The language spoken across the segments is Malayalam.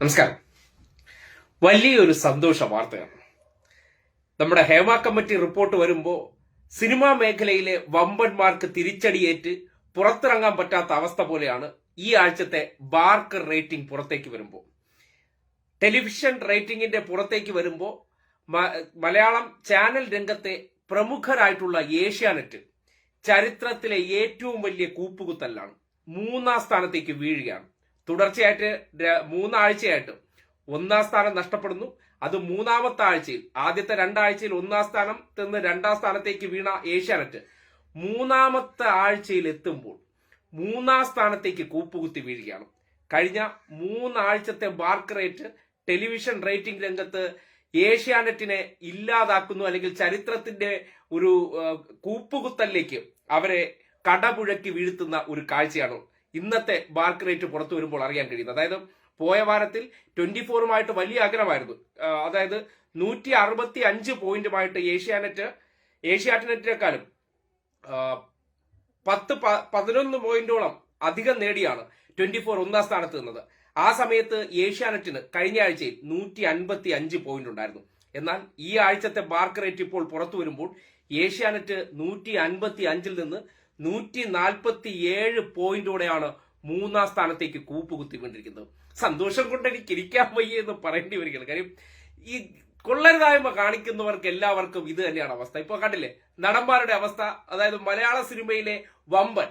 നമസ്കാരം. വലിയൊരു സന്തോഷ വാർത്തയാണ്. നമ്മുടെ ഹേമ കമ്മിറ്റി റിപ്പോർട്ട് വരുമ്പോൾ സിനിമാ മേഖലയിലെ വമ്പന്മാർക്ക് തിരിച്ചടിയേറ്റ് പുറത്തിറങ്ങാൻ പറ്റാത്ത അവസ്ഥ പോലെയാണ് ഈ ആഴ്ചത്തെ ബാർക്ക് റേറ്റിംഗ് പുറത്തേക്ക് വരുമ്പോൾ ടെലിവിഷൻ റേറ്റിംഗിന്റെ പുറത്തേക്ക് വരുമ്പോൾ മലയാളം ചാനൽ രംഗത്തെ പ്രമുഖരായിട്ടുള്ള ഏഷ്യാനെറ്റ് ചരിത്രത്തിലെ ഏറ്റവും വലിയ കൂപ്പുകുത്തലാണ് മൂന്നാം സ്ഥാനത്തേക്ക് വീഴുകയാണ്. തുടർച്ചയായിട്ട് മൂന്നാഴ്ചയായിട്ട് ഒന്നാം സ്ഥാനം നഷ്ടപ്പെടുന്നു. അത് മൂന്നാമത്തെ ആഴ്ചയിൽ ആദ്യത്തെ രണ്ടാഴ്ചയിൽ ഒന്നാം സ്ഥാനം നിന്ന് രണ്ടാം സ്ഥാനത്തേക്ക് വീണ ഏഷ്യാനെറ്റ് മൂന്നാമത്തെ ആഴ്ചയിൽ എത്തുമ്പോൾ മൂന്നാം സ്ഥാനത്തേക്ക് കൂപ്പുകുത്തി വീഴുകയാണ്. കഴിഞ്ഞ മൂന്നാഴ്ചത്തെ മാർക്ക് റേറ്റ് ടെലിവിഷൻ റേറ്റിംഗ് രംഗത്ത് ഏഷ്യാനെറ്റിനെ ഇല്ലാതാക്കുന്നു അല്ലെങ്കിൽ ചരിത്രത്തിന്റെ ഒരു കൂപ്പുകുത്തലിലേക്ക് അവരെ കടപുഴക്കി വീഴ്ത്തുന്ന ഒരു കാഴ്ചയാണ് ഇന്നത്തെ ബാർക്ക് റേറ്റ് പുറത്തു വരുമ്പോൾ അറിയാൻ കഴിയുന്നത്. അതായത് പോയ വാരത്തിൽ ട്വന്റി ഫോറുമായിട്ട് വലിയ അകലമായിരുന്നു. അതായത് നൂറ്റി അറുപത്തി അഞ്ച് പോയിന്റുമായിട്ട് ഏഷ്യാനെറ്റ് ഏഷ്യാറ്റിനെറ്റിനേക്കാളും പത്ത് പതിനൊന്ന് പോയിന്റോളം അധികം നേടിയാണ് ട്വന്റി ഫോർ ഒന്നാം സ്ഥാനത്ത് നിന്നത്. ആ സമയത്ത് ഏഷ്യാനെറ്റിന് കഴിഞ്ഞ ആഴ്ചയിൽ നൂറ്റി അൻപത്തി അഞ്ച് പോയിന്റ് ഉണ്ടായിരുന്നു എന്നാൽ ഈ ആഴ്ചത്തെ ബാർക്ക് റേറ്റ് ഇപ്പോൾ പുറത്തു വരുമ്പോൾ ഏഷ്യാനെറ്റ് നൂറ്റി അൻപത്തി അഞ്ചിൽ നിന്ന് നൂറ്റി നാൽപ്പത്തി ഏഴ് പോയിന്റോടെയാണ് മൂന്നാം സ്ഥാനത്തേക്ക് കൂപ്പുകുത്തിക്കൊണ്ടിരിക്കുന്നത്. സന്തോഷം കൊണ്ട് എനിക്ക് ഇരിക്കാൻ വയ്യ എന്ന് പറയേണ്ടി വരികയാണ്. കാര്യം ഈ കൊള്ളരുതായ്മ കാണിക്കുന്നവർക്ക് എല്ലാവർക്കും ഇത് തന്നെയാണ് അവസ്ഥ. ഇപ്പൊ കണ്ടില്ലേ നടന്മാരുടെ അവസ്ഥ അതായത് മലയാള സിനിമയിലെ വമ്പൻ.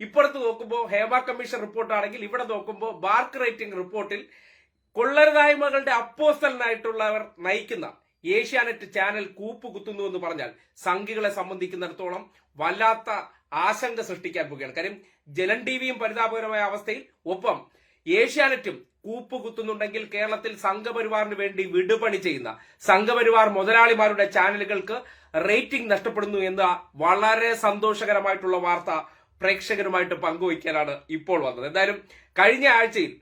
ഇപ്പുറത്ത് നോക്കുമ്പോൾ ഹേമ കമ്മീഷൻ റിപ്പോർട്ടാണെങ്കിൽ ഇവിടെ നോക്കുമ്പോൾ ബാർക്ക് റേറ്റിംഗ് റിപ്പോർട്ടിൽ കൊള്ളരുതായ്മകളുടെ അപ്പോസ്റ്റലിനായിട്ടുള്ളവർ നയിക്കുന്ന ഏഷ്യാനെറ്റ് ചാനൽ കൂപ്പുകുത്തുന്നു എന്ന് പറഞ്ഞാൽ സംഘികളെ സംബന്ധിക്കുന്നിടത്തോളം വല്ലാത്ത ആശങ്ക സൃഷ്ടിക്കാൻ പോവുകയാണ്. കാര്യം ജലൻ ടിവിയും പരിതാപകരമായ അവസ്ഥയിൽ ഒപ്പം ഏഷ്യാനെറ്റും കൂപ്പ് കുത്തുന്നുണ്ടെങ്കിൽ കേരളത്തിൽ സംഘപരിവാറിന് വേണ്ടി വിടുപണി ചെയ്യുന്ന സംഘപരിവാർ മുതലാളിമാരുടെ ചാനലുകൾക്ക് റേറ്റിംഗ് നഷ്ടപ്പെടുന്നു എന്ന വളരെ സന്തോഷകരമായിട്ടുള്ള വാർത്ത പ്രേക്ഷകരുമായിട്ട് പങ്കുവയ്ക്കാനാണ് ഇപ്പോൾ വന്നത്. എന്തായാലും കഴിഞ്ഞ ആഴ്ചയിൽ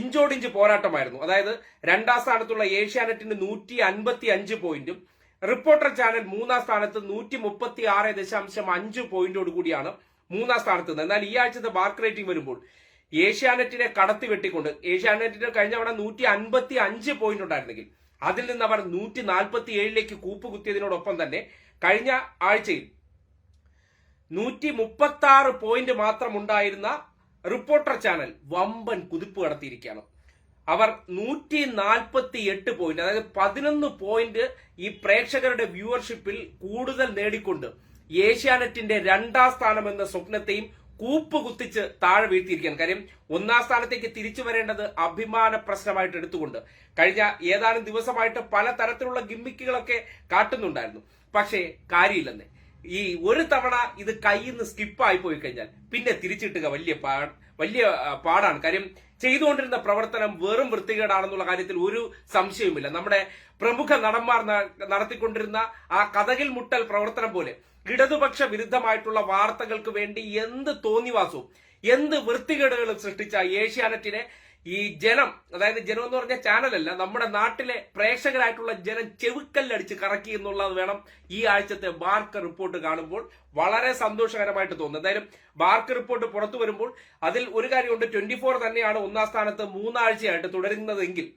ഇഞ്ചോടിഞ്ച് പോരാട്ടമായിരുന്നു. അതായത് രണ്ടാം സ്ഥാനത്തുള്ള ഏഷ്യാനെറ്റിന് നൂറ്റി അൻപത്തി അഞ്ച് പോയിന്റും റിപ്പോർട്ടർ ചാനൽ മൂന്നാം സ്ഥാനത്ത് നൂറ്റി മുപ്പത്തി ആറ് ദശാംശം അഞ്ച് പോയിന്റോട് കൂടിയാണ് മൂന്നാം സ്ഥാനത്ത് നിന്ന്. എന്നാൽ ഈ ആഴ്ചത്തെ ബാർക്ക് റേറ്റിംഗ് വരുമ്പോൾ ഏഷ്യാനെറ്റിനെ കടത്തി വെട്ടിക്കൊണ്ട് ഏഷ്യാനെറ്റിന് കഴിഞ്ഞ തവണ നൂറ്റി അൻപത്തി അഞ്ച് പോയിന്റ് ഉണ്ടായിരുന്നെങ്കിൽ അതിൽ നിന്ന് അവർ നൂറ്റി നാൽപ്പത്തി ഏഴിലേക്ക് കൂപ്പുകുത്തിയതിനോടൊപ്പം തന്നെ കഴിഞ്ഞ ആഴ്ചയിൽ നൂറ്റി മുപ്പത്തി ആറ് പോയിന്റ് മാത്രം ഉണ്ടായിരുന്ന റിപ്പോർട്ടർ ചാനൽ വമ്പൻ കുതിപ്പ് കടത്തിയിരിക്കുകയാണ്. അവർ നൂറ്റി നാൽപ്പത്തി എട്ട് പോയിന്റ് അതായത് പതിനൊന്ന് പോയിന്റ് ഈ പ്രേക്ഷകരുടെ വ്യൂവർഷിപ്പിൽ കൂടുതൽ നേടിക്കൊണ്ട് ഏഷ്യാനെറ്റിന്റെ രണ്ടാം സ്ഥാനം എന്ന സ്വപ്നത്തെയും കൂപ്പ് കുത്തിച്ച് താഴെ വീഴ്ത്തിയിരിക്കുകയാണ്. കാര്യം ഒന്നാം സ്ഥാനത്തേക്ക് തിരിച്ചു വരേണ്ടത് അഭിമാന പ്രശ്നമായിട്ട് എടുത്തുകൊണ്ട് കഴിഞ്ഞ ഏതാനും ദിവസമായിട്ട് പല തരത്തിലുള്ള ഗിമ്മിക്കുകളൊക്കെ കാട്ടുന്നുണ്ടായിരുന്നു. പക്ഷേ കാര്യമില്ലെന്നേ. ഈ ഒരു തവണ ഇത് കയ്യിൽ നിന്ന് സ്കിപ്പായി പോയി കഴിഞ്ഞാൽ പിന്നെ തിരിച്ചിട്ടുക വലിയ വലിയ പാടാണ്. കാര്യം ചെയ്തുകൊണ്ടിരുന്ന പ്രവർത്തനം വെറും വൃത്തികേടാണെന്നുള്ള കാര്യത്തിൽ ഒരു സംശയവുമില്ല. നമ്മുടെ പ്രമുഖ നടന്മാർ നടത്തിക്കൊണ്ടിരുന്ന ആ കഥകിൽ മുട്ടൽ പ്രവർത്തനം പോലെ ഇടതുപക്ഷ വിരുദ്ധമായിട്ടുള്ള വാർത്തകൾക്ക് വേണ്ടി എന്ത് തോന്നിവാസവും എന്ത് വൃത്തികേടുകളും സൃഷ്ടിച്ച ഏഷ്യാനെറ്റിനെ ഈ ജനം അതായത് ജനം എന്ന് പറഞ്ഞ ചാനലല്ല നമ്മുടെ നാട്ടിലെ പ്രേക്ഷകരായിട്ടുള്ള ജനം ചെവിക്കല്ലടിച്ച് കറക്കി എന്നുള്ളത് വേണം ഈ ആഴ്ചത്തെ ബാർക്ക് റിപ്പോർട്ട് കാണുമ്പോൾ വളരെ സന്തോഷകരമായിട്ട് തോന്നുന്നു. എന്തായാലും ബാർക്ക് റിപ്പോർട്ട് പുറത്തു വരുമ്പോൾ അതിൽ ഒരു കാര്യമുണ്ട് ട്വന്റി ഫോർ തന്നെയാണ് ഒന്നാം സ്ഥാനത്ത് മൂന്നാഴ്ചയായിട്ട് തുടരുന്നതെങ്കിൽ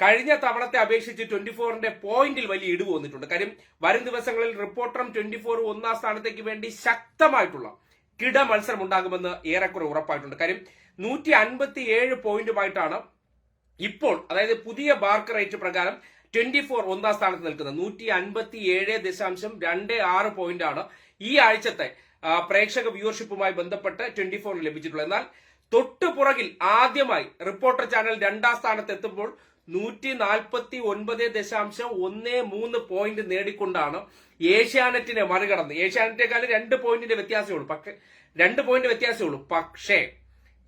കഴിഞ്ഞ തവണത്തെ അപേക്ഷിച്ച് ട്വന്റി ഫോറിന്റെ പോയിന്റിൽ വലിയ ഇടിവ് വന്നിട്ടുണ്ട്. കാര്യം വരും ദിവസങ്ങളിൽ റിപ്പോർട്ടറും ട്വന്റി ഫോറും ഒന്നാം സ്ഥാനത്തേക്ക് വേണ്ടി ശക്തമായിട്ടുള്ള കിട മത്സരം ഉണ്ടാകുമെന്ന് ഏറെക്കുറെ ഉറപ്പായിട്ടുണ്ട്. കാര്യം നൂറ്റി അൻപത്തി ഏഴ് പോയിന്റുമായിട്ടാണ് ഇപ്പോൾ അതായത് പുതിയ ബാർക്ക് റേറ്റ് പ്രകാരം ട്വന്റി ഫോർ ഒന്നാം സ്ഥാനത്ത് നിൽക്കുന്നത്. നൂറ്റി അൻപത്തി ഏഴ് ദശാംശം രണ്ട് ആറ് പോയിന്റ് ആണ് ഈ ആഴ്ചത്തെ പ്രേക്ഷക വ്യൂവർഷിപ്പുമായി ബന്ധപ്പെട്ട് ട്വന്റി ഫോറിന് ലഭിച്ചിട്ടുള്ളത്. എന്നാൽ തൊട്ടു പുറകിൽ ആദ്യമായി റിപ്പോർട്ടർ ചാനൽ രണ്ടാം സ്ഥാനത്ത് എത്തുമ്പോൾ നൂറ്റി നാൽപ്പത്തി ഒൻപത് ദശാംശം ഒന്ന് മൂന്ന് പോയിന്റ് നേടിക്കൊണ്ടാണ് ഏഷ്യാനെറ്റിനെ മറികടന്ന്. ഏഷ്യാനെറ്റിനെക്കാളും രണ്ട് പോയിന്റിന്റെ വ്യത്യാസമേ ഉള്ളൂ. പക്ഷേ രണ്ട് പോയിന്റ് വ്യത്യാസമേ ഉള്ളൂ. പക്ഷേ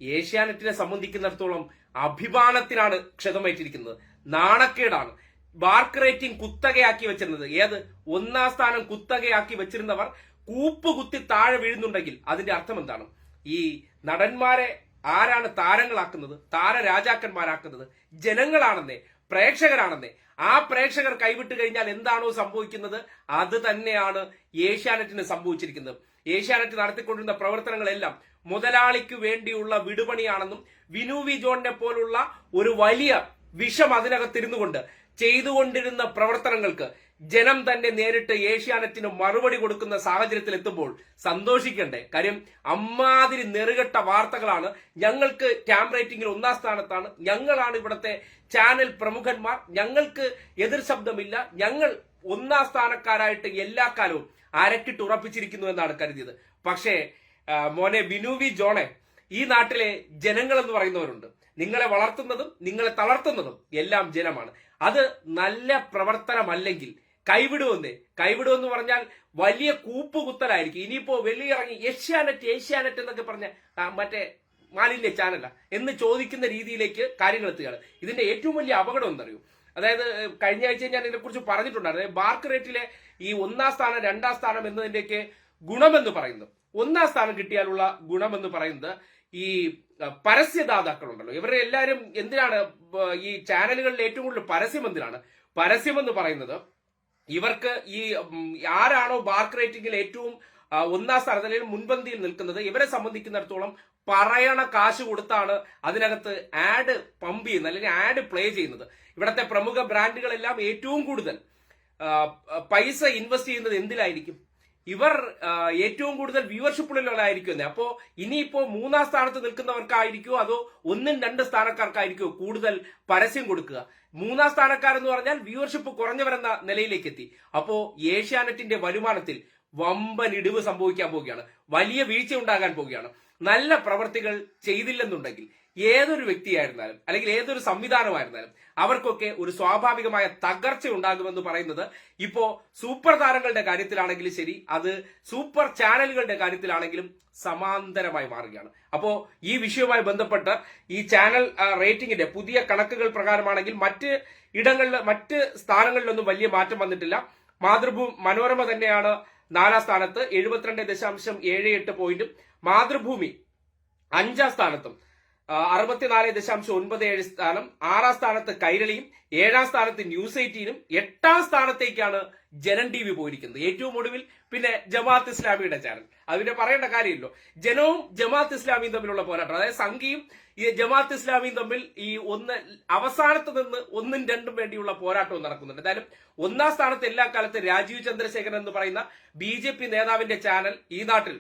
ഏഷ്യാനെറ്റിനെ സംബന്ധിക്കുന്നിടത്തോളം അഭിമാനത്തിനാണ് ക്ഷതമേറ്റിരിക്കുന്നത്. നാണക്കേടാണ്. ബാർക്ക് റേറ്റിംഗ് കുത്തകയാക്കി വെച്ചിരുന്നത്. ഏത്? ഒന്നാം സ്ഥാനം കുത്തകയാക്കി വെച്ചിരുന്നവർ കൂപ്പ് കുത്തി താഴെ വീഴുന്നുണ്ടെങ്കിൽ അതിന്റെ അർത്ഥം എന്താണ്? ഈ നടന്മാരെ ആരാണ് താരങ്ങളാക്കുന്നത്? താരരാജാക്കന്മാരാക്കുന്നത് ജനങ്ങളാണെന്നേ പ്രേക്ഷകരാണെന്നേ. ആ പ്രേക്ഷകർ കൈവിട്ട് കഴിഞ്ഞാൽ എന്താണോ സംഭവിക്കുന്നത്? അത് തന്നെയാണ് ഏഷ്യാനെറ്റിന് സംഭവിച്ചിരിക്കുന്നത്. ഏഷ്യാനെറ്റ് നടത്തിക്കൊണ്ടിരുന്ന പ്രവർത്തനങ്ങളെല്ലാം മുതലാളിക്ക് വേണ്ടിയുള്ള വിടുപണിയാണെന്നും വിനു വി ജോണിനെ പോലുള്ള ഒരു വലിയ വിഷം അതിനകത്തിരുന്നുകൊണ്ട് ചെയ്തുകൊണ്ടിരുന്ന പ്രവർത്തനങ്ങൾക്ക് ജനം തന്നെ നേരിട്ട് ഏഷ്യാനെറ്റിന് മറുപടി കൊടുക്കുന്ന സാഹചര്യത്തിൽ എത്തുമ്പോൾ സന്തോഷിക്കണ്ടേ. കാര്യം അമ്മാതിരി നെറുകെട്ട വാർത്തകളാണ്. ഞങ്ങൾക്ക് ക്യാം റേറ്റിംഗിൽ ഒന്നാം സ്ഥാനത്താണ്. ഞങ്ങളാണ് ഇവിടുത്തെ ചാനൽ പ്രമുഖന്മാർ. ഞങ്ങൾക്ക് എതിർ ശബ്ദമില്ല. ഞങ്ങൾ ഒന്നാം സ്ഥാനക്കാരായിട്ട് എല്ലാ കാലവും അരക്കിട്ട് ഉറപ്പിച്ചിരിക്കുന്നു എന്നാണ് കരുതിയത്. പക്ഷേ മോനെ ബിനു വി ജോണെ ഈ നാട്ടിലെ ജനങ്ങൾ എന്ന് പറയുന്നവരുണ്ട്. നിങ്ങളെ വളർത്തുന്നതും നിങ്ങളെ തളർത്തുന്നതും എല്ലാം ജനമാണ്. അത് നല്ല പ്രവർത്തനമല്ലെങ്കിൽ കൈവിടുമെന്നേ. കൈവിടുമെന്ന് പറഞ്ഞാൽ വലിയ കൂപ്പുകുത്തലായിരിക്കും. ഇനിയിപ്പോ വെളിയിറങ്ങി ഏഷ്യാനെറ്റ് ഏഷ്യാനെറ്റ് എന്നൊക്കെ പറഞ്ഞ മറ്റേ മാലിന്യ ചാനല എന്ന് ചോദിക്കുന്ന രീതിയിലേക്ക് കാര്യങ്ങൾ എത്തുകയാണ്. ഇതിന്റെ ഏറ്റവും വലിയ അപകടം എന്നറിയൂ അതായത് കഴിഞ്ഞ ആഴ്ച ഞാൻ ഇതിനെക്കുറിച്ച് പറഞ്ഞിട്ടുണ്ടായിരുന്നു. ബാർക്ക് റേറ്റിലെ ഈ ഒന്നാം സ്ഥാനം രണ്ടാം സ്ഥാനം എന്നതിന്റെയൊക്കെ ഗുണമെന്ന് പറയുന്നു. ഒന്നാം സ്ഥാനം കിട്ടിയാലുള്ള ഗുണമെന്ന് പറയുന്നത് ഈ പരസ്യദാതാക്കളുണ്ടല്ലോ. ഇവരെ എല്ലാവരും എന്തിനാണ് ഈ ചാനലുകളിൽ ഏറ്റവും കൂടുതൽ പരസ്യം എന്തിനാണ്? പരസ്യം എന്ന് പറയുന്നത് ഇവർക്ക് ഈ ആരാണോ ബാർക്ക് റേറ്റിംഗിൽ ഏറ്റവും ഒന്നാം സ്ഥാനത്ത് അല്ലെങ്കിൽ മുൻപന്തിയിൽ നിൽക്കുന്നത് ഇവരെ സംബന്ധിക്കുന്നിടത്തോളം പറയണ കാശ് കൊടുത്താണ് അതിനകത്ത് ആഡ് പമ്പ് ചെയ്യുന്നത് അല്ലെങ്കിൽ ആഡ് പ്ലേ ചെയ്യുന്നത്. ഇവിടുത്തെ പ്രമുഖ ബ്രാൻഡുകളെല്ലാം ഏറ്റവും കൂടുതൽ പൈസ ഇൻവെസ്റ്റ് ചെയ്യുന്നത് എന്തിലായിരിക്കും? ഇവർ ഏറ്റവും കൂടുതൽ വ്യൂവർഷിപ്പ് ഉള്ളവരായിരിക്കും അപ്പോ ഇനിയിപ്പോ മൂന്നാം സ്ഥാനത്ത് നിൽക്കുന്നവർക്കായിരിക്കുമോ അതോ ഒന്നും രണ്ട് സ്ഥാനക്കാർക്കായിരിക്കുമോ കൂടുതൽ പരസ്യം കൊടുക്കുക? മൂന്നാം സ്ഥാനക്കാരെന്ന് പറഞ്ഞാൽ വ്യൂവർഷിപ്പ് കുറഞ്ഞവരെന്ന നിലയിലേക്ക് എത്തി അപ്പോ ഏഷ്യാനെറ്റിന്റെ വരുമാനത്തിൽ വമ്പൻ ഇടിവ് സംഭവിക്കാൻ പോവുകയാണ്. വലിയ വീഴ്ച ഉണ്ടാകാൻ പോവുകയാണ്. നല്ല പ്രവർത്തികൾ ചെയ്തില്ലെന്നുണ്ടെങ്കിൽ ഏതൊരു വ്യക്തിയായിരുന്നാലും അല്ലെങ്കിൽ ഏതൊരു സംവിധാനമായിരുന്നാലും അവർക്കൊക്കെ ഒരു സ്വാഭാവികമായ തകർച്ച ഉണ്ടാകുമെന്ന് പറയുന്നത് ഇപ്പോ സൂപ്പർ താരങ്ങളുടെ കാര്യത്തിലാണെങ്കിലും ശരി അത് സൂപ്പർ ചാനലുകളുടെ കാര്യത്തിലാണെങ്കിലും സമാന്തരമായി മാറുകയാണ്. അപ്പോ ഈ വിഷയവുമായി ബന്ധപ്പെട്ട് ഈ ചാനൽ റേറ്റിംഗിന്റെ പുതിയ കണക്കുകൾ പ്രകാരമാണെങ്കിൽ മറ്റ് ഇടങ്ങളിൽ മറ്റ് സ്ഥാനങ്ങളിലൊന്നും വലിയ മാറ്റം വന്നിട്ടില്ല. മാതൃഭൂമി മനോരമ തന്നെയാണ് നാലാം സ്ഥാനത്ത് എഴുപത്തിരണ്ട് ദശാംശം ഏഴ് എട്ട് പോയിന്റും. മാതൃഭൂമി അഞ്ചാം സ്ഥാനത്തും. അറുപത്തിനാല് ദശാംശം ഒൻപത് ഏഴ് സ്ഥാനം ആറാം സ്ഥാനത്ത് കൈരളിയും ഏഴാം സ്ഥാനത്ത് ന്യൂസ് എയ്റ്റീനും എട്ടാം സ്ഥാനത്തേക്കാണ് ജനം ടി വി പോയിരിക്കുന്നത്. ഏറ്റവും ഒടുവിൽ പിന്നെ ജമാഅത്ത് ഇസ്ലാമിയുടെ ചാനൽ അതിനെ പറയേണ്ട കാര്യമില്ലോ. ജനവും ജമാഅത്ത് ഇസ്ലാമിയും തമ്മിലുള്ള പോരാട്ടം. അതായത് സംഘിയും ഈ ജമാഅത്ത് ഇസ്ലാമിയും തമ്മിൽ ഈ ഒന്ന് അവസാനത്ത് നിന്ന് ഒന്നും രണ്ടും വേണ്ടിയുള്ള പോരാട്ടവും നടക്കുന്നുണ്ട്. എന്തായാലും ഒന്നാം സ്ഥാനത്ത് എല്ലാ കാലത്തും രാജീവ് ചന്ദ്രശേഖരൻ എന്ന് പറയുന്ന ബി നേതാവിന്റെ ചാനൽ ഈ നാട്ടിൽ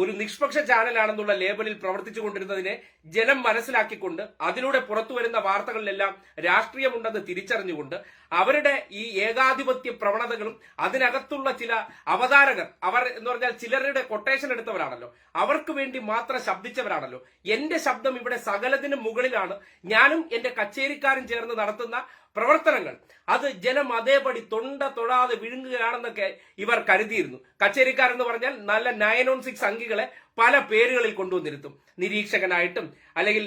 ഒരു നിഷ്പക്ഷ ചാനലാണെന്നുള്ള ലേബലിൽ പ്രവർത്തിച്ചു കൊണ്ടിരുന്നതിനെ ജനം മനസ്സിലാക്കിക്കൊണ്ട് അതിലൂടെ പുറത്തു വരുന്ന വാർത്തകളിലെല്ലാം രാഷ്ട്രീയമുണ്ടെന്ന് തിരിച്ചറിഞ്ഞുകൊണ്ട് അവരുടെ ഈ ഏകാധിപത്യ പ്രവണതകളും അതിനകത്തുള്ള ചില അവതാരകർ അവർ എന്ന് പറഞ്ഞാൽ ചിലരുടെ കൊട്ടേഷൻ എടുത്തവരാണല്ലോ. അവർക്ക് വേണ്ടി മാത്രം ശബ്ദിച്ചവരാണല്ലോ. എന്റെ ശബ്ദം ഇവിടെ സകലതിനും മുകളിലാണ്. ഞാനും എന്റെ കച്ചേരിക്കാരും ചേർന്ന് നടത്തുന്ന പ്രവർത്തനങ്ങൾ. അത് ജനം അതേപടി തൊണ്ട തൊടാതെ വിഴുങ്ങുകയാണെന്നൊക്കെ ഇവർ കരുതിയിരുന്നു. കച്ചേരിക്കാരെന്ന് പറഞ്ഞാൽ നല്ല നയൻ ഓൺ സിക്സ് അങ്കികളെ പല പേരുകളിൽ കൊണ്ടുവന്നിരുത്തും. നിരീക്ഷകനായിട്ടും അല്ലെങ്കിൽ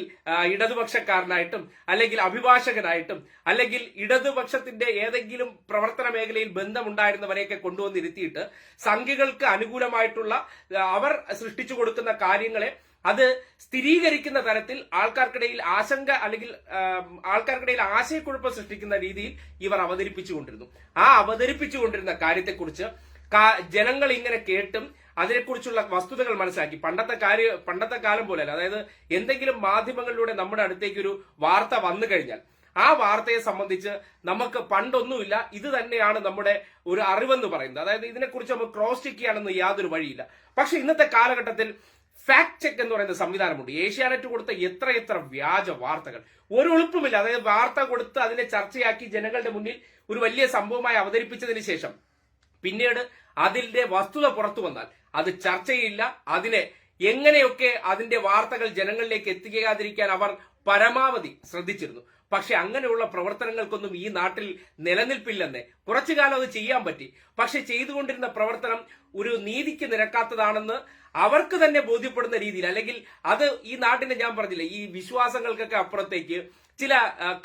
ഇടതുപക്ഷക്കാരനായിട്ടും അല്ലെങ്കിൽ അഭിഭാഷകനായിട്ടും അല്ലെങ്കിൽ ഇടതുപക്ഷത്തിന്റെ ഏതെങ്കിലും പ്രവർത്തന മേഖലയിൽ ബന്ധമുണ്ടായിരുന്നവരെയൊക്കെ കൊണ്ടുവന്നിരുത്തിയിട്ട് സംഘികൾക്ക് അനുകൂലമായിട്ടുള്ള അവർ സൃഷ്ടിച്ചു കൊടുക്കുന്ന കാര്യങ്ങളെ അത് സ്ഥിരീകരിക്കുന്ന തരത്തിൽ ആൾക്കാർക്കിടയിൽ ആശങ്ക അല്ലെങ്കിൽ ആൾക്കാർക്കിടയിൽ ആശയക്കുഴപ്പം സൃഷ്ടിക്കുന്ന രീതിയിൽ ഇവർ അവതരിപ്പിച്ചുകൊണ്ടിരുന്നു. ആ അവതരിപ്പിച്ചുകൊണ്ടിരുന്ന കാര്യത്തെക്കുറിച്ച് ജനങ്ങൾ ഇങ്ങനെ കേട്ടും അതിനെക്കുറിച്ചുള്ള വസ്തുതകൾ മനസ്സിലാക്കി. പണ്ടത്തെ കാര്യ പണ്ടത്തെ കാലം പോലെയല്ല. അതായത് എന്തെങ്കിലും മാധ്യമങ്ങളിലൂടെ നമ്മുടെ അടുത്തേക്ക് ഒരു വാർത്ത വന്നു കഴിഞ്ഞാൽ ആ വാർത്തയെ സംബന്ധിച്ച് നമുക്ക് പണ്ടൊന്നുമില്ല ഇത് തന്നെയാണ് നമ്മുടെ ഒരു അറിവെന്ന് പറയുന്നത്. അതായത് ഇതിനെക്കുറിച്ച് നമുക്ക് ക്രോസ് ചെക്ക് ചെയ്യാനൊന്നും യാതൊരു വഴിയില്ല. പക്ഷെ ഇന്നത്തെ കാലഘട്ടത്തിൽ ഫാക്ട് ചെക്ക് എന്ന് പറയുന്ന സംവിധാനമുണ്ട്. ഏഷ്യാനെറ്റ് കൊടുത്ത എത്ര എത്ര വ്യാജ വാർത്തകൾ. ഒരു എളുപ്പമില്ല അതായത് വാർത്ത കൊടുത്ത് അതിനെ ചർച്ചയാക്കി ജനങ്ങളുടെ മുന്നിൽ ഒരു വലിയ സംഭവമായി അവതരിപ്പിച്ചതിന് ശേഷം. പിന്നീട് അതിന്റെ വസ്തുത പുറത്തു വന്നാൽ അത് ചർച്ചയില്ല. അതിനെ എങ്ങനെയൊക്കെ അതിന്റെ വാർത്തകൾ ജനങ്ങളിലേക്ക് എത്തിക്കാതിരിക്കാൻ അവർ പരമാവധി ശ്രദ്ധിച്ചിരുന്നു. പക്ഷെ അങ്ങനെയുള്ള പ്രവർത്തനങ്ങൾക്കൊന്നും ഈ നാട്ടിൽ നിലനിൽപ്പില്ലെന്ന്. കുറച്ചു കാലം അത് ചെയ്യാൻ പറ്റി. പക്ഷെ ചെയ്തുകൊണ്ടിരുന്ന പ്രവർത്തനം ഒരു നീതിക്ക് നിരക്കാത്തതാണെന്ന് അവർക്ക് തന്നെ ബോധ്യപ്പെടുന്ന രീതിയിൽ അല്ലെങ്കിൽ അത് ഈ നാട്ടിന്റെ ഞാൻ പറഞ്ഞില്ലേ ഈ വിശ്വാസങ്ങൾക്കൊക്കെ അപ്പുറത്തേക്ക് ചില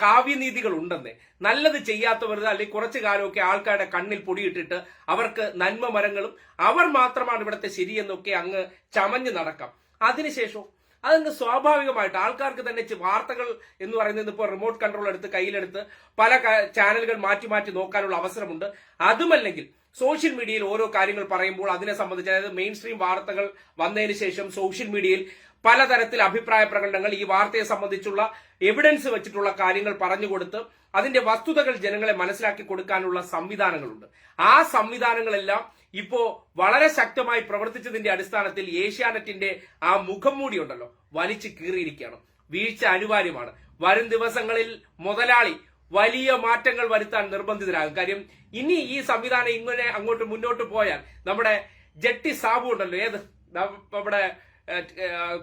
കാവ്യനീതികൾ ഉണ്ടെന്ന്. നല്ലത് ചെയ്യാത്തവർ അല്ലെങ്കിൽ കുറച്ചു കാലമൊക്കെ ആൾക്കാരുടെ കണ്ണിൽ പൊടിയിട്ടിട്ട് അവർക്ക് നന്മ മരങ്ങളും അവർ മാത്രമാണ് ഇവിടുത്തെ ശരിയെന്നൊക്കെ അങ്ങ് ചമഞ്ഞ് നടക്കാം. അതിനുശേഷം അതങ്ങ് സ്വാഭാവികമായിട്ട് ആൾക്കാർക്ക് തന്നെ വാർത്തകൾ എന്ന് പറയുന്നത് ഇപ്പോൾ റിമോട്ട് കൺട്രോൾ എടുത്ത് കയ്യിലെടുത്ത് പല ചാനലുകൾ മാറ്റി മാറ്റി നോക്കാനുള്ള അവസരമുണ്ട്. അതുമല്ലെങ്കിൽ സോഷ്യൽ മീഡിയയിൽ ഓരോ കാര്യങ്ങൾ പറയുമ്പോൾ അതിനെ സംബന്ധിച്ച് അതായത് മെയിൻ സ്ട്രീം വാർത്തകൾ വന്നതിന് ശേഷം സോഷ്യൽ മീഡിയയിൽ പലതരത്തിൽ അഭിപ്രായ പ്രകടനങ്ങൾ ഈ വാർത്തയെ സംബന്ധിച്ചുള്ള എവിഡൻസ് വെച്ചിട്ടുള്ള കാര്യങ്ങൾ പറഞ്ഞു പറഞ്ഞുകൊടുത്ത് അതിന്റെ വസ്തുതകൾ ജനങ്ങളെ മനസ്സിലാക്കി കൊടുക്കാനുള്ള സംവിധാനങ്ങളുണ്ട്. ആ സംവിധാനങ്ങളെല്ലാം ഇപ്പോ വളരെ ശക്തമായി പ്രവർത്തിച്ചതിന്റെ അടിസ്ഥാനത്തിൽ ഏഷ്യാനെറ്റിന്റെ ആ മുഖം മൂടി ഉണ്ടല്ലോ വലിച്ചു കീറിയിരിക്കുകയാണ്. വീഴ്ച അനിവാര്യമാണ്. വരും ദിവസങ്ങളിൽ മുതലാളി വലിയ മാറ്റങ്ങൾ വരുത്താൻ നിർബന്ധിതരാകും. കാര്യം ഇനി ഈ സംവിധാനം ഇങ്ങനെ അങ്ങോട്ട് മുന്നോട്ട് പോയാൽ നമ്മുടെ ജട്ടി സാബു ഉണ്ടല്ലോ. ഏത്? നമ്മുടെ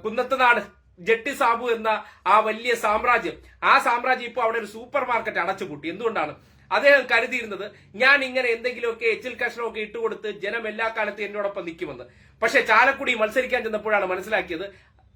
കുന്നത്തുനാട് ജട്ടി സാബു എന്ന ആ വലിയ സാമ്രാജ്യം. ആ സാമ്രാജ്യം ഇപ്പോൾ അവിടെ ഒരു സൂപ്പർ മാർക്കറ്റ് അടച്ചുപൂട്ടി. എന്തുകൊണ്ടാണ്? അദ്ദേഹം കരുതിയിരുന്നത് ഞാൻ ഇങ്ങനെ എന്തെങ്കിലുമൊക്കെ എച്ചിൽ കഷ്ണമൊക്കെ ഇട്ടുകൊടുത്ത് ജനം എല്ലാ കാലത്തും എന്നോടൊപ്പം നിൽക്കുമെന്ന്. പക്ഷെ ചാലക്കുടി മത്സരിക്കാൻ ചെന്നപ്പോഴാണ് മനസ്സിലാക്കിയത്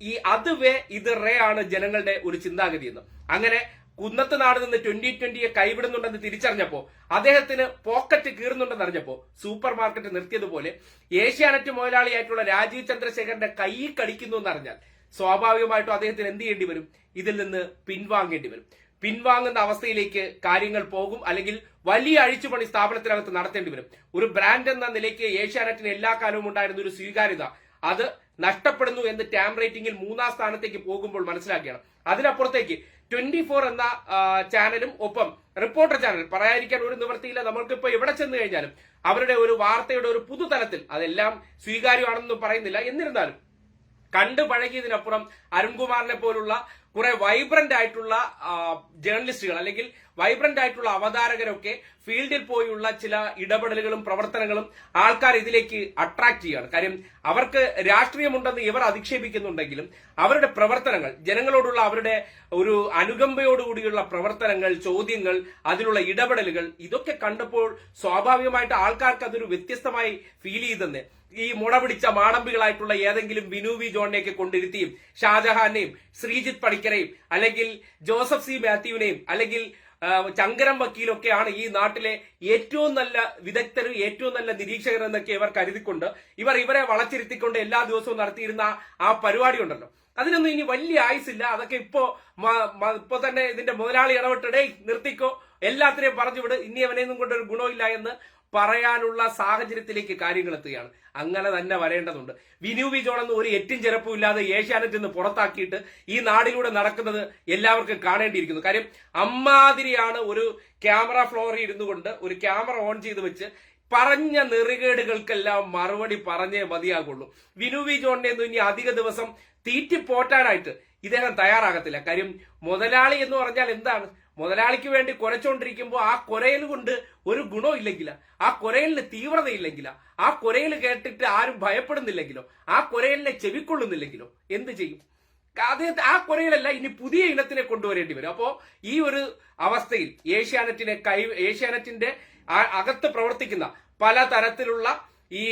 ഈ അത് വേ ഇത് റേ ആണ് ജനങ്ങളുടെ ഒരു ചിന്താഗതി എന്ന് അങ്ങനെ കുന്നത്ത് നാട് നിന്ന് ട്വന്റി ട്വന്റിയെ കൈവിടുന്നുണ്ടെന്ന് തിരിച്ചറിഞ്ഞപ്പോ അദ്ദേഹത്തിന് പോക്കറ്റ് കീറുന്നുണ്ടെന്ന് അറിഞ്ഞപ്പോ സൂപ്പർ മാർക്കറ്റ് നിർത്തിയതുപോലെ ഏഷ്യാനെറ്റ് മുതലാളിയായിട്ടുള്ള രാജീവ് ചന്ദ്രശേഖരന്റെ കൈ കടിക്കുന്നു എന്നറിഞ്ഞാൽ സ്വാഭാവികമായിട്ടും അദ്ദേഹത്തിന് എന്ത് ചെയ്യേണ്ടി വരും? ഇതിൽ നിന്ന് പിൻവാങ്ങേണ്ടി വരും. പിൻവാങ്ങുന്ന അവസ്ഥയിലേക്ക് കാര്യങ്ങൾ പോകും. അല്ലെങ്കിൽ വലിയ അഴിച്ചുപണി സ്ഥാപനത്തിനകത്ത് നടത്തേണ്ടി വരും. ഒരു ബ്രാൻഡ് എന്ന നിലയ്ക്ക് ഏഷ്യാനെറ്റിന് എല്ലാ കാലവും ഉണ്ടായിരുന്ന ഒരു സ്വീകാര്യത അത് നഷ്ടപ്പെടുന്നു എന്ന് ടാം റേറ്റിംഗിൽ മൂന്നാം സ്ഥാനത്തേക്ക് പോകുമ്പോൾ മനസ്സിലാക്കിയാണ്. അതിനപ്പുറത്തേക്ക് ട്വന്റി ഫോർ എന്ന ചാനലും ഒപ്പം റിപ്പോർട്ടർ ചാനൽ പറയാതിരിക്കാൻ ഒരു നിവൃത്തിയില്ല. നമ്മൾക്കിപ്പോ എവിടെ ചെന്ന് കഴിഞ്ഞാലും അവരുടെ ഒരു വാർത്തയുടെ ഒരു പുതുതലത്തിൽ അതെല്ലാം സ്വീകാര്യമാണെന്ന് പറയുന്നില്ല. എന്നിരുന്നാലും കണ്ടു പഴകിയതിനപ്പുറം അരുൺകുമാറിനെ പോലുള്ള കുറെ വൈബ്രന്റ് ആയിട്ടുള്ള ജേർണലിസ്റ്റുകൾ അല്ലെങ്കിൽ വൈബ്രന്റ് ആയിട്ടുള്ള അവതാരകരൊക്കെ ഫീൽഡിൽ പോയുള്ള ചില ഇടപെടലുകളും പ്രവർത്തനങ്ങളും ആൾക്കാർ ഇതിലേക്ക് അട്രാക്ട് ചെയ്യുകയാണ്. കാര്യം അവർക്ക് രാഷ്ട്രീയമുണ്ടെന്ന് ഇവർ അധിക്ഷേപിക്കുന്നുണ്ടെങ്കിലും അവരുടെ പ്രവർത്തനങ്ങൾ ജനങ്ങളോടുള്ള അവരുടെ ഒരു അനുകമ്പയോടുകൂടിയുള്ള പ്രവർത്തനങ്ങൾ ചോദ്യങ്ങൾ അതിലുള്ള ഇടപെടലുകൾ ഇതൊക്കെ കണ്ടപ്പോൾ സ്വാഭാവികമായിട്ട് ആൾക്കാർക്ക് അതൊരു വ്യത്യസ്തമായി ഫീൽ ചെയ്തെന്ന്. ഈ മുട പിടിച്ച മാടമ്പികളായിട്ടുള്ള ഏതെങ്കിലും വിനു വി ജോണിനെയൊക്കെ കൊണ്ടിരുത്തിയും ഷാജഹാനെയും ശ്രീജിത്ത് പണിക്കരെയും അല്ലെങ്കിൽ ജോസഫ് സി മാത്യുവിനെയും അല്ലെങ്കിൽ ചങ്കരം വക്കീലൊക്കെയാണ് ഈ നാട്ടിലെ ഏറ്റവും നല്ല വിദഗ്ധരും ഏറ്റവും നല്ല നിരീക്ഷകർ എന്നൊക്കെ ഇവർ കരുതിക്കൊണ്ട് ഇവർ ഇവരെ വളച്ചിരുത്തിക്കൊണ്ട് എല്ലാ ദിവസവും നടത്തിയിരുന്ന ആ പരിപാടി ഉണ്ടല്ലോ അതിനൊന്നും ഇനി വലിയ ആയുസില്ല അതൊക്കെ ഇപ്പോ ഇപ്പൊ തന്നെ ഇതിന്റെ മുതലാളി ഇടപെട്ടിടേ നിർത്തിക്കോ. എല്ലാത്തിനെയും പറഞ്ഞു വിട്. ഇനി അവനെയൊന്നും കൊണ്ടൊരു ഗുണമില്ല എന്ന് പറയാനുള്ള സാഹചര്യത്തിലേക്ക് കാര്യങ്ങൾ എത്തുകയാണ്. അങ്ങനെ തന്നെ വരേണ്ടതുണ്ട്. വിനു വിജോൺ എന്ന് ഒരു എറ്റും ചെറുപ്പം ഇല്ലാതെ ഏഷ്യാനെറ്റ് നിന്ന് പുറത്താക്കിയിട്ട് ഈ നാടിലൂടെ നടക്കുന്നത് എല്ലാവർക്കും കാണേണ്ടിയിരിക്കുന്നു. കാര്യം അമ്മാതിരിയാണ് ഒരു ക്യാമറ ഫ്ലോറിൽ ഇരുന്നു കൊണ്ട് ഒരു ക്യാമറ ഓൺ ചെയ്ത് വെച്ച് പറഞ്ഞ നെറുകേടുകൾക്കെല്ലാം മറുപടി പറഞ്ഞേ മതിയാകുള്ളൂ. വിനു വി ജോണിനെ ഇനി അധിക ദിവസം തീറ്റിപ്പോറ്റാനായിട്ട് ഇദ്ദേഹം തയ്യാറാകത്തില്ല. കാര്യം മുതലാളി എന്ന് പറഞ്ഞാൽ എന്താണ്? മുതലാളിക്ക് വേണ്ടി കുറച്ചുകൊണ്ടിരിക്കുമ്പോൾ ആ കുരയിൽ കൊണ്ട് ഒരു ഗുണവും ആ കുരയലിന് തീവ്രതയില്ലെങ്കില? ആ കുരയിൽ കേട്ടിട്ട് ആരും ഭയപ്പെടുന്നില്ലെങ്കിലോ? ആ കുരയലിനെ ചെവിക്കൊള്ളുന്നില്ലെങ്കിലോ? എന്ത് ചെയ്യും? അദ്ദേഹത്തെ ആ കുരയിലല്ല ഇനി പുതിയ ഇനത്തിനെ കൊണ്ടുവരേണ്ടി വരും. അപ്പോൾ ഈ ഒരു അവസ്ഥയിൽ ഏഷ്യാനെറ്റിനെ കൈ ഏഷ്യാനെറ്റിന്റെ അകത്ത് പ്രവർത്തിക്കുന്ന പല തരത്തിലുള്ള ഈ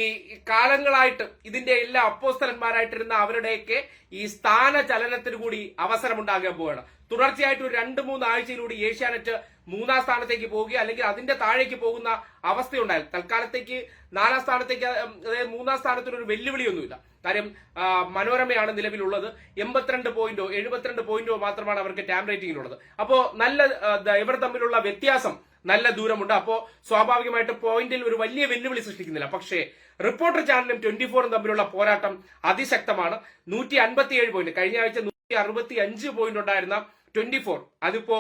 കാലങ്ങളായിട്ട് ഇതിന്റെ എല്ലാ അപ്പോസ്തലന്മാരായിട്ടിരുന്ന അവരുടെയൊക്കെ ഈ സ്ഥാന ചലനത്തിന് കൂടി അവസരമുണ്ടാകാൻ പോവുകയാണ്. തുടർച്ചയായിട്ട് ഒരു രണ്ട് മൂന്ന് ആഴ്ചയിലൂടെ ഏഷ്യാനെറ്റ് മൂന്നാം സ്ഥാനത്തേക്ക് പോവുക അല്ലെങ്കിൽ അതിന്റെ താഴേക്ക് പോകുന്ന അവസ്ഥയുണ്ടായാൽ തൽക്കാലത്തേക്ക് നാലാം സ്ഥാനത്തേക്ക് അതായത് മൂന്നാം സ്ഥാനത്തിന് ഒരു വെല്ലുവിളിയൊന്നുമില്ല. കാര്യം മനോരമയാണ് നിലവിലുള്ളത്. എൺപത്തിരണ്ട് പോയിന്റോ എഴുപത്തിരണ്ട് പോയിന്റോ മാത്രമാണ് അവർക്ക് ടാം റേറ്റിംഗിലുള്ളത് അപ്പോ നല്ല ഇവർ തമ്മിലുള്ള വ്യത്യാസം നല്ല ദൂരമുണ്ട്. അപ്പോ സ്വാഭാവികമായിട്ട് പോയിന്റിൽ ഒരു വലിയ വെല്ലുവിളി സൃഷ്ടിക്കുന്നില്ല. പക്ഷേ റിപ്പോർട്ടർ ചാനലും ട്വന്റി ഫോറും തമ്മിലുള്ള പോരാട്ടം അതിശക്തമാണ്. നൂറ്റി അൻപത്തിയേഴ് പോയിന്റ്. കഴിഞ്ഞ ആഴ്ച നൂറ്റി അറുപത്തി അഞ്ച് പോയിന്റ് ഉണ്ടായിരുന്ന ട്വന്റി ഫോർ അതിപ്പോ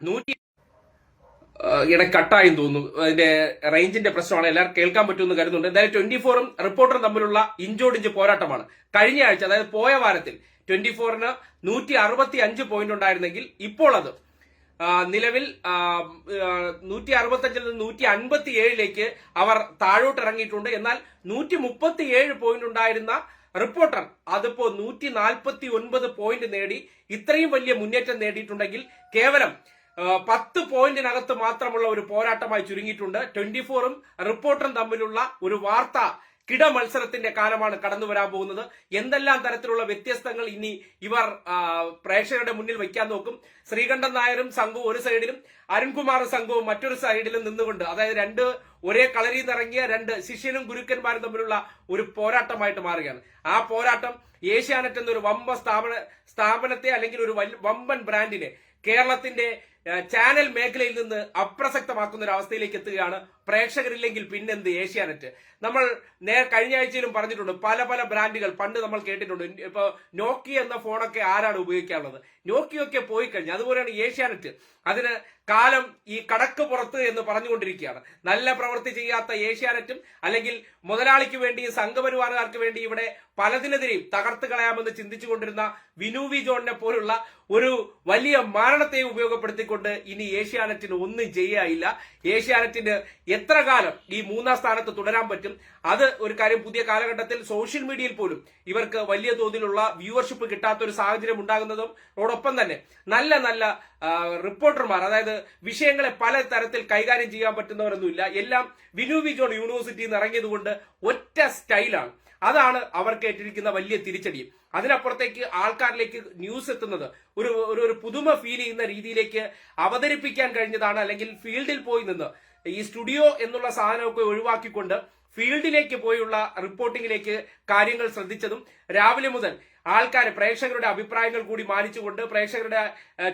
നൂറ്റി ഇട കട്ടായി തോന്നുന്നു. അതിന്റെ റേഞ്ചിന്റെ പ്രശ്നമാണ്. എല്ലാവരും കേൾക്കാൻ പറ്റുമെന്ന് കരുതുന്നുണ്ട്. എന്തായാലും ട്വന്റി ഫോറും റിപ്പോർട്ടറും തമ്മിലുള്ള ഇഞ്ചോടിഞ്ച് പോരാട്ടമാണ്. കഴിഞ്ഞ ആഴ്ച അതായത് പോയ വാരത്തിൽ ട്വന്റി ഫോറിന് നൂറ്റി അറുപത്തി അഞ്ച് പോയിന്റ് ഉണ്ടായിരുന്നെങ്കിൽ ഇപ്പോൾ അത് നിലവിൽ നൂറ്റി അറുപത്തഞ്ചിൽ നിന്ന് നൂറ്റി അൻപത്തി ഏഴിലേക്ക് അവർ താഴോട്ട് ഇറങ്ങിയിട്ടുണ്ട് എന്നാൽ നൂറ്റി മുപ്പത്തി ഏഴ് പോയിന്റ് ഉണ്ടായിരുന്ന റിപ്പോർട്ടർ അതിപ്പോ നൂറ്റി നാൽപ്പത്തി ഒൻപത് പോയിന്റ് നേടി ഇത്രയും വലിയ മുന്നേറ്റം നേടിയിട്ടുണ്ടെങ്കിൽ കേവലം പത്ത് പോയിന്റിനകത്ത് മാത്രമുള്ള ഒരു പോരാട്ടമായി ചുരുങ്ങിയിട്ടുണ്ട്. ട്വന്റി ഫോറും റിപ്പോർട്ടറും തമ്മിലുള്ള ഒരു വാർത്ത കിട മത്സരത്തിന്റെ കാലമാണ് കടന്നു വരാൻ പോകുന്നത്. എന്തെല്ലാം തരത്തിലുള്ള വ്യത്യസ്തങ്ങൾ ഇനി ഇവർ പ്രേക്ഷകരുടെ മുന്നിൽ വയ്ക്കാൻ നോക്കും. ശ്രീകണ്ഠൻ നായരും സംഘവും ഒരു സൈഡിലും അരുൺകുമാർ സംഘവും മറ്റൊരു സൈഡിലും നിന്നുകൊണ്ട് അതായത് രണ്ട് ഒരേ കളരിയിൽ നിന്നിറങ്ങിയ രണ്ട് ശിഷ്യനും ഗുരുക്കന്മാരും തമ്മിലുള്ള ഒരു പോരാട്ടമായിട്ട് മാറുകയാണ്. ആ പോരാട്ടം ഏഷ്യാനെറ്റ് എന്നൊരു വമ്പ സ്ഥാപന സ്ഥാപനത്തെ അല്ലെങ്കിൽ ഒരു വമ്പൻ ബ്രാൻഡിനെ കേരളത്തിന്റെ ചാനൽ മേഖലയിൽ നിന്ന് അപ്രസക്തമാക്കുന്ന ഒരു അവസ്ഥയിലേക്ക് എത്തുകയാണ് പ്രേക്ഷകരില്ലെങ്കിൽ പിന്നെന്ത് ഏഷ്യാനെറ്റ്? നമ്മൾ നേ കഴിഞ്ഞ ആഴ്ചയിലും പറഞ്ഞിട്ടുണ്ട് പല പല ബ്രാൻഡുകൾ പണ്ട് നമ്മൾ കേട്ടിട്ടുണ്ട് ഇപ്പൊ നോക്കി എന്ന ഫോണൊക്കെ ആരാണ് ഉപയോഗിക്കാനുള്ളത് നോക്കിയൊക്കെ പോയി കഴിഞ്ഞു അതുപോലെയാണ് ഏഷ്യാനെറ്റ്. അതിന് കാലം ഈ കടക്ക് പുറത്ത് എന്ന് പറഞ്ഞുകൊണ്ടിരിക്കുകയാണ്. നല്ല പ്രവൃത്തി ചെയ്യാത്ത ഏഷ്യാനെറ്റും അല്ലെങ്കിൽ മുതലാളിക്ക് വേണ്ടി സംഘപരിവാറുകാർക്ക് വേണ്ടി ഇവിടെ പലതിനെതിരെയും തകർത്ത് കളയാമെന്ന് ചിന്തിച്ചുകൊണ്ടിരുന്ന വിനു വി ജോണിനെ പോലുള്ള ഒരു വലിയ മാരണത്തെ ഉപയോഗപ്പെടുത്തിക്കൊണ്ട് ഇനി ഏഷ്യാനെറ്റിന് ഒന്നും ചെയ്യാനില്ല. ഏഷ്യാനെറ്റിന് എത്ര കാലം ഈ മൂന്നാം സ്ഥാനത്ത് തുടരാൻ പറ്റും? അത് ഒരു കാര്യം പുതിയ കാലഘട്ടത്തിൽ സോഷ്യൽ മീഡിയയിൽ പോലും ഇവർക്ക് വലിയ തോതിലുള്ള വ്യൂവർഷിപ്പ് കിട്ടാത്ത ഒരു സാഹചര്യം ഉണ്ടാകുന്നതും അതോടൊപ്പം തന്നെ നല്ല നല്ല റിപ്പോർട്ടർമാർ അതായത് വിഷയങ്ങളെ പല തരത്തിൽ കൈകാര്യം ചെയ്യാൻ പറ്റുന്നവരൊന്നുമില്ല. എല്ലാം വിനു വി ജോൺ യൂണിവേഴ്സിറ്റിയിൽ നിന്ന് ഇറങ്ങിയതുകൊണ്ട് ഒറ്റ സ്റ്റൈലാണ്. അതാണ് അവർക്ക് ഏറ്റിരിക്കുന്ന വലിയ തിരിച്ചടി. അതിനപ്പുറത്തേക്ക് ആൾക്കാരിലേക്ക് ന്യൂസ് എത്തുന്നത് ഒരു ഒരു പുതുമ ഫീൽ ചെയ്യുന്ന രീതിയിലേക്ക് അവതരിപ്പിക്കാൻ കഴിഞ്ഞതാണ് അല്ലെങ്കിൽ ഫീൽഡിൽ പോയി നിന്ന് ഈ സ്റ്റുഡിയോ എന്നുള്ള സാധനമൊക്കെ ഒഴിവാക്കിക്കൊണ്ട് ഫീൽഡിലേക്ക് പോയുള്ള റിപ്പോർട്ടിങ്ങിലേക്ക് കാര്യങ്ങൾ ശ്രദ്ധിച്ചതും രാവിലെ മുതൽ ആൾക്കാരെ പ്രേക്ഷകരുടെ അഭിപ്രായങ്ങൾ കൂടി മാനിച്ചുകൊണ്ട് പ്രേക്ഷകരുടെ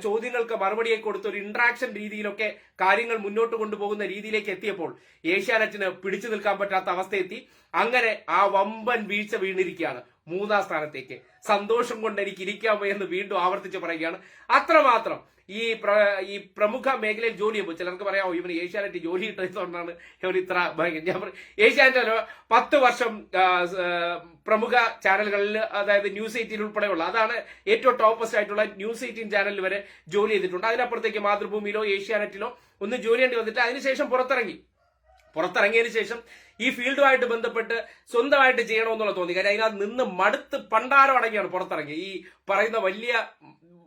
ചോദ്യങ്ങൾക്ക് മറുപടിയെ കൊടുത്ത് ഒരു ഇന്ററാക്ഷൻ രീതിയിലൊക്കെ കാര്യങ്ങൾ മുന്നോട്ട് കൊണ്ടുപോകുന്ന രീതിയിലേക്ക് എത്തിയപ്പോൾ ഏഷ്യാനെറ്റിന് പിടിച്ചു നിൽക്കാൻ പറ്റാത്ത അവസ്ഥയെത്തി. അങ്ങനെ ആ വമ്പൻ വീഴ്ച വീണിരിക്കുകയാണ് മൂന്നാം സ്ഥാനത്തേക്ക്. സന്തോഷം കൊണ്ട് എനിക്ക് ഇരിക്കാമോ എന്ന് വീണ്ടും ആവർത്തിച്ച് പറയുകയാണ്. അത്രമാത്രം ഈ ഈ പ്രമുഖ മേഖലയിൽ ജോലി ചെയ്യുമ്പോൾ ചിലർക്ക് പറയാമോ ഇവന് ഏഷ്യാനെറ്റ് ജോലി കിട്ടുന്നതുകൊണ്ടാണ് ഇവർ ഇത്ര ഭയങ്കര ഞാൻ ഏഷ്യാനെറ്റ് പത്ത് വർഷം പ്രമുഖ ചാനലുകളിൽ അതായത് ന്യൂസ് എയ്റ്റീൻ ഉൾപ്പെടെയുള്ള അതാണ് ഏറ്റവും ടോപ്പസ്റ്റ് ആയിട്ടുള്ള ന്യൂസ് എയ്റ്റീൻ ചാനലിൽ വരെ ജോലി ചെയ്തിട്ടുണ്ട്. അതിനപ്പുറത്തേക്ക് മാതൃഭൂമിയിലോ ഏഷ്യാനെറ്റിലോ ഒന്ന് ജോലി ചെയ്യേണ്ടി വന്നിട്ട് അതിനുശേഷം പുറത്തിറങ്ങി. പുറത്തിറങ്ങിയതിന് ശേഷം ഈ ഫീൽഡുമായിട്ട് ബന്ധപ്പെട്ട് സ്വന്തമായിട്ട് ചെയ്യണമെന്നുള്ള തോന്നി. കാര്യം അതിനകത്ത് നിന്ന് മടുത്ത് പണ്ടാരം അടങ്ങിയാണ് പുറത്തിറങ്ങി ഈ പറയുന്ന വലിയ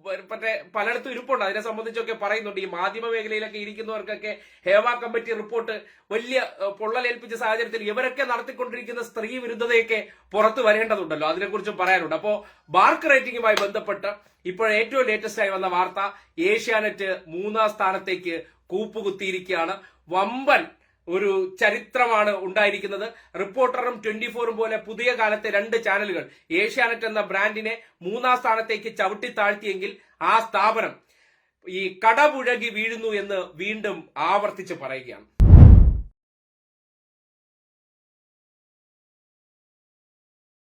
മറ്റേ പലയിടത്തും ഇരിപ്പുണ്ട്. അതിനെ സംബന്ധിച്ചൊക്കെ പറയുന്നുണ്ട്. ഈ മാധ്യമ മേഖലയിലൊക്കെ ഇരിക്കുന്നവർക്കൊക്കെ ഹേവാ കമ്മിറ്റി റിപ്പോർട്ട് വലിയ പൊള്ളലേൽപ്പിച്ച സാഹചര്യത്തിൽ ഇവരൊക്കെ നടത്തിക്കൊണ്ടിരിക്കുന്ന സ്ത്രീ വിരുദ്ധതയൊക്കെ പുറത്തു വരേണ്ടതുണ്ടല്ലോ. അതിനെക്കുറിച്ചും പറയാനുണ്ട്. അപ്പോ ബാർക്ക് റേറ്റിംഗുമായി ബന്ധപ്പെട്ട് ഇപ്പോൾ ഏറ്റവും ലേറ്റസ്റ്റ് ആയി വന്ന വാർത്ത ഏഷ്യാനെറ്റ് മൂന്നാം സ്ഥാനത്തേക്ക് കൂപ്പുകുത്തിയിരിക്കുകയാണ്. വമ്പൻ ഒരു ചരിത്രമാണ് ഉണ്ടായിരിക്കുന്നത്. റിപ്പോർട്ടറും ട്വന്റി ഫോറും പോലെ പുതിയ കാലത്തെ രണ്ട് ചാനലുകൾ. ഏഷ്യാനെറ്റ് എന്ന ബ്രാൻഡിനെ മൂന്നാം സ്ഥാനത്തേക്ക് ചവിട്ടി താഴ്ത്തിയെങ്കിൽ ആ സ്ഥാപനം ഈ കടപുഴകി വീഴുന്നു എന്ന് വീണ്ടും ആവർത്തിച്ച് പറയുകയാണ്.